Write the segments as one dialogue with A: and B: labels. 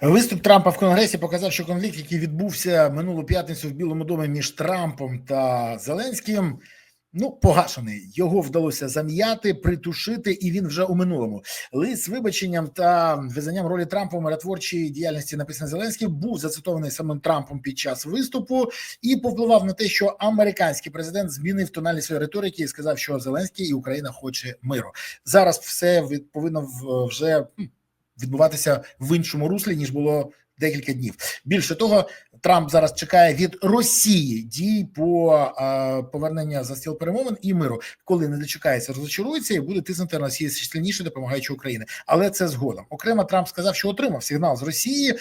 A: Виступ Трампа в Конгресі показав, що конфлікт, який відбувся минулу п'ятницю в Білому домі між Трампом та Зеленським, ну погашений. Його вдалося зам'яти, притушити, і він вже у минулому. Лист з вибаченням та визнанням ролі Трампа у миротворчій діяльності написаний Зеленським був зацитований самим Трампом під час виступу і повпливав на те, що американський президент змінив тональність своєї риторики і сказав, що Зеленський і Україна хоче миру. Зараз все повинно вже відбуватися в іншому руслі ніж було декілька днів. Більше того, Трамп зараз чекає від Росії дій по е, повернення за стіл перемовин і миру. Коли не дочекається, розочарується і буде тиснути на Росію сильніше, допомагаючи Україні. Але це згодом. Окремо Трамп сказав, що отримав сигнал з Росії,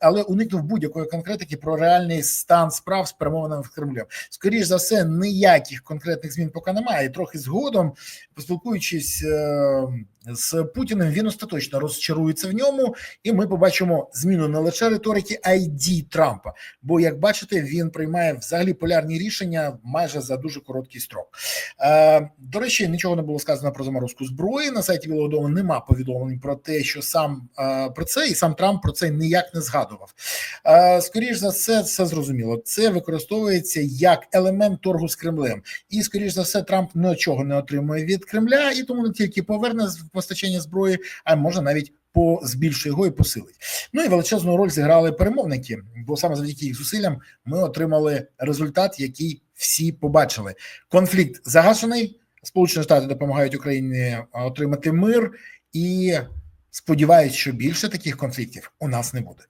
A: але уникнув будь-якої конкретики про реальний стан справ з перемовинами в Кремлем. Скоріш за все, ніяких конкретних змін поки немає. І трохи згодом, поспілкуючись е, з Путіним, він остаточно розчарується в ньому, і ми побачимо зміну лише риторики, а й дій Трампа. Бо, як бачите, він приймає взагалі полярні рішення майже за дуже короткий строк. Е, до речі, нічого не було сказано про заморозку зброї. На сайті Білого Дому нема повідомлень про те, що сам е, про це, і сам Трамп про це ніяк не згадував. Е, скоріш за все, це зрозуміло. Це використовується як елемент торгу з Кремлем. І скоріш за все, Трамп нічого не отримує від Кремля, і тому не тільки поверне постачання зброї, а може навіть збільшує його і посилить. Ну і величезну роль зіграли перемовники, бо саме завдяки їх зусиллям ми отримали результат, який всі побачили. Конфлікт загашений. Сполучені Штати допомагають Україні отримати мир, і сподіваюсь, що більше таких конфліктів у нас не буде.